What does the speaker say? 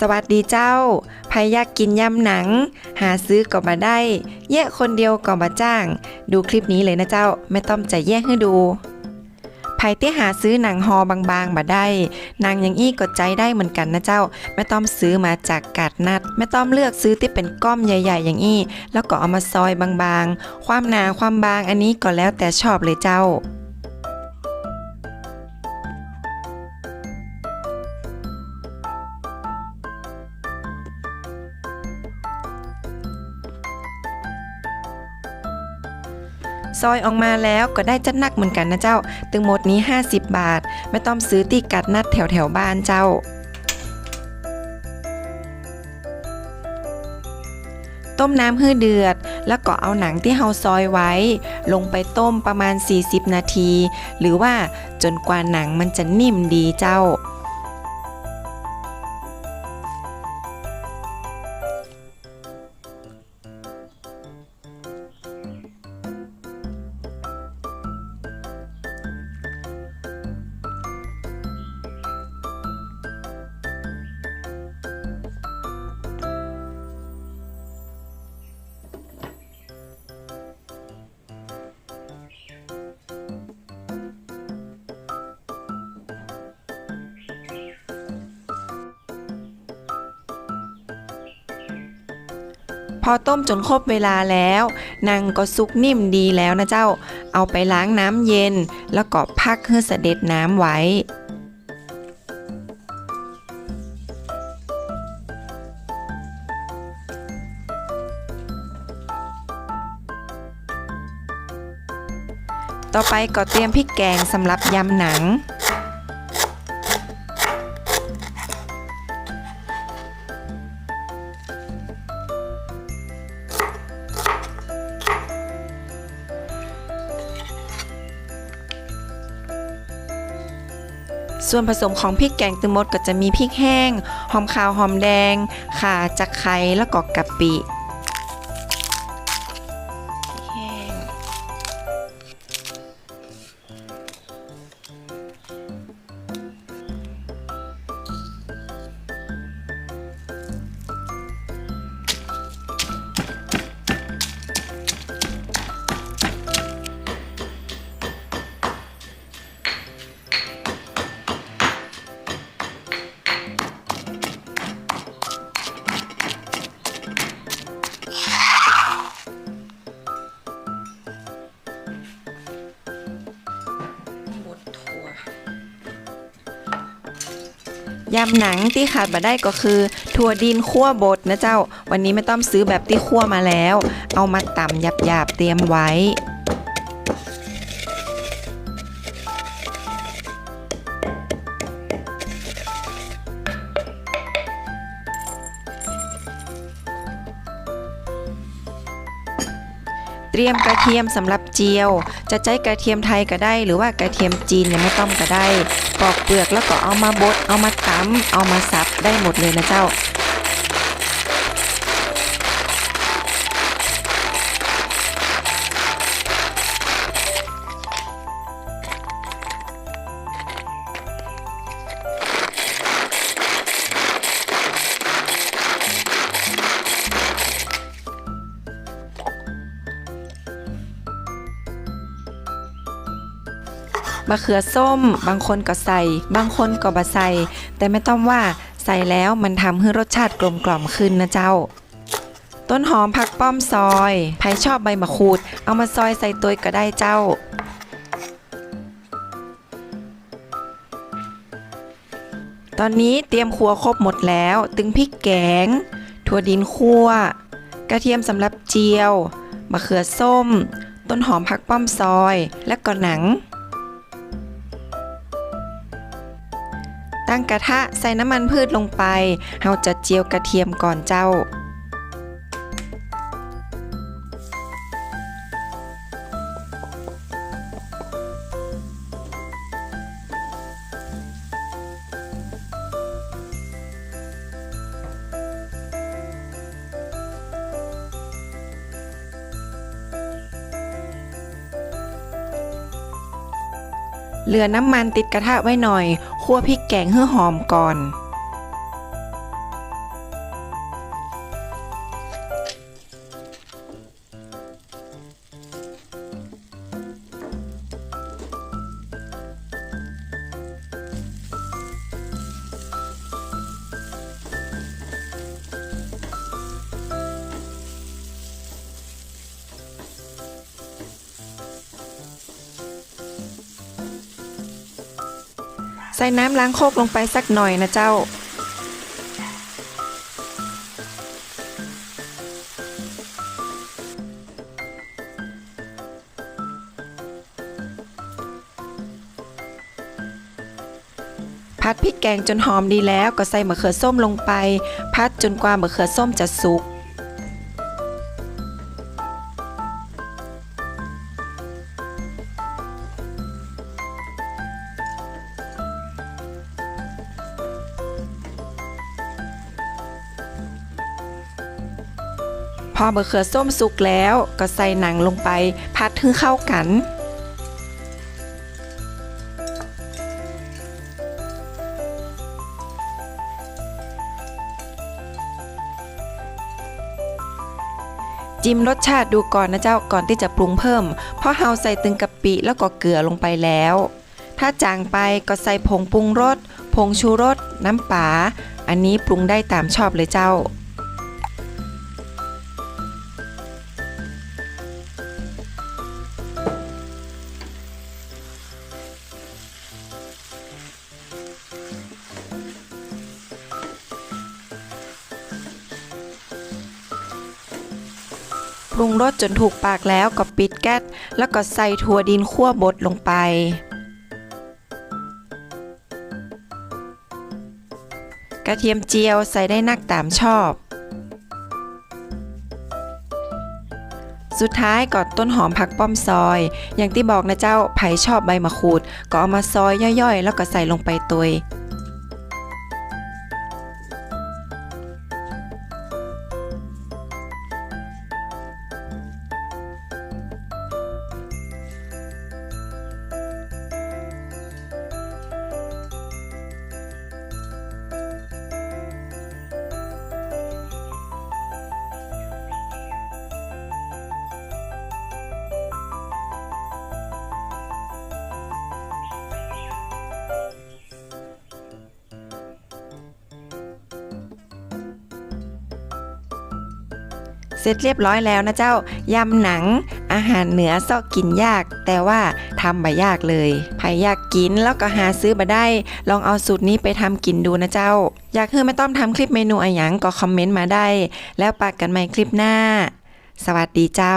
สวัสดีเจ้าใครอยากกินยำหนัง หาซื้อก็มาได้ แยกคนเดียวก็มาจ้าง ดูคลิปนี้เลยนะเจ้า ไม่ต้องจะแยกให้ดูใครที่หาซื้อหนังฮอบางๆมาได้หนังอย่างอี้ก็ใจได้เหมือนกันนะเจ้า ไม่ต้องซื้อมาจากกาดนัด ไม่ต้องเลือกซื้อที่เป็นก้อมใหญ่ๆ อย่างอี้ แล้วก็เอามาซอยบางๆ ความหนาความบางอันนี้ก็แล้วแต่ชอบเลยเจ้า ซอยออกมาแล้วก็ได้จัดนักเหมือนกันนะเจ้า ตึงหมดนี้ 50 บาท ไม่ต้องซื้อตีกัดนัดแถวแถวบ้านเจ้าต้มน้ำให้เดือด แล้วก็เอาหนังที่เฮาซอยไว้ ลงไปต้มประมาณ 40 นาที หรือว่าจนกว่าหนังมันจะนิ่มดีเจ้า พอต้มจนครบเวลาแล้วนางก็สุกนิ่มดีแล้วนะเจ้า เอาไปล้างน้ำเย็น แล้วก็พักให้เสด็จน้ำไว้ต่อไปก็เตรียมพริกแกงสำหรับยำหนัง ส่วนผสมของพริกแกงตึงมดก็จะมีพริกแห้ง หอมขาวหอมแดง ข่าจักไคร้แล้วก็กะปิ ยำหนังที่ขาดมาได้ก็คือถั่วดินคั่วบดนะเจ้า วันนี้ไม่ต้องซื้อแบบที่คั่วมาแล้ว เอามาตำหยาบๆเตรียมไว้ เตรียมกระเทียมสำหรับเจียว จะใช้กระเทียมไทยก็ได้ หรือว่ากระเทียมจีนยังไม่ต้องก็ได้ปอกเปลือกแล้วก็เอามาบด เอามาตำเอามาสับได้หมดเลยนะเจ้า มะเขือส้ม บางคนก็ใส่ บางคนก็บ่ใส่ แต่ไม่ต้องว่าใส่แล้วมันทำให้รสชาติกลมกล่อมขึ้นนะเจ้า ต้นหอมผักป้อมซอยใครชอบใบมะขูด เอามาซอยใส่ตัวก็ได้เจ้าตอนนี้เตรียมครัวครบหมดแล้ว ตึงพริกแกง ถั่วดินคั่ว กระเทียมสำหรับเจียว มะเขือส้ม ต้นหอมผักป้อมซอย และก็หนัง ตั้งกระทะใส่น้ำมันพืชลงไปเราจะเจียวกระเทียมก่อนเจ้า เหลือน้ำมันติดกระทะไว้หน่อย คั่วพริกแกงให้หอมก่อน ใส่น้ำล้างโคกลงไปสักหน่อยนะเจ้า พัดพริกแกงจนหอมดีแล้วก็ใส่มะเขือส้มลงไป พัดจนกว่ามะเขือส้มจะสุก พอมะเขือส้มสุกแล้วก็ใส่หนังลงไป พัดถึงเข้ากัน จิ้มรสชาติดูก่อนนะเจ้าก่อนที่จะปรุงเพิ่ม เพราะเฮาใส่ตึงกะปิแล้วก็เกลือลงไปแล้ว ถ้าจางไปก็ใส่ผงปรุงรสผงชูรสน้ำปลาอันนี้ปรุงได้ตามชอบเลยเจ้า รุงรสจนถูกปากแล้วก็ปิดแก๊สแล้วก็ใส่ถั่วดินคั่วบดลงไป กระเทียมเจียวใส่ได้นักตามชอบ สุดท้ายก็ต้นหอมผักป้อมซอย อย่างที่บอกนะเจ้าไผชอบใบมะขูด ก็เอามาซอยย่อยๆ แล้วก็ใส่ลงไปตัวย เสร็จเรียบร้อยแล้วนะเจ้ายำหนัง อาหารเหนือซอกกินยาก แต่ว่าทำบ่ยากเลยใครอยากกินแล้วก็หาซื้อมาได้ ลองเอาสูตรนี้ไปทำกินดูนะเจ้า อยากให้ไม่ต้องทำคลิปเมนูอะไรหยังก็คอมเมนต์มาได้ แล้วปากกันใหม่คลิปหน้า สวัสดีเจ้า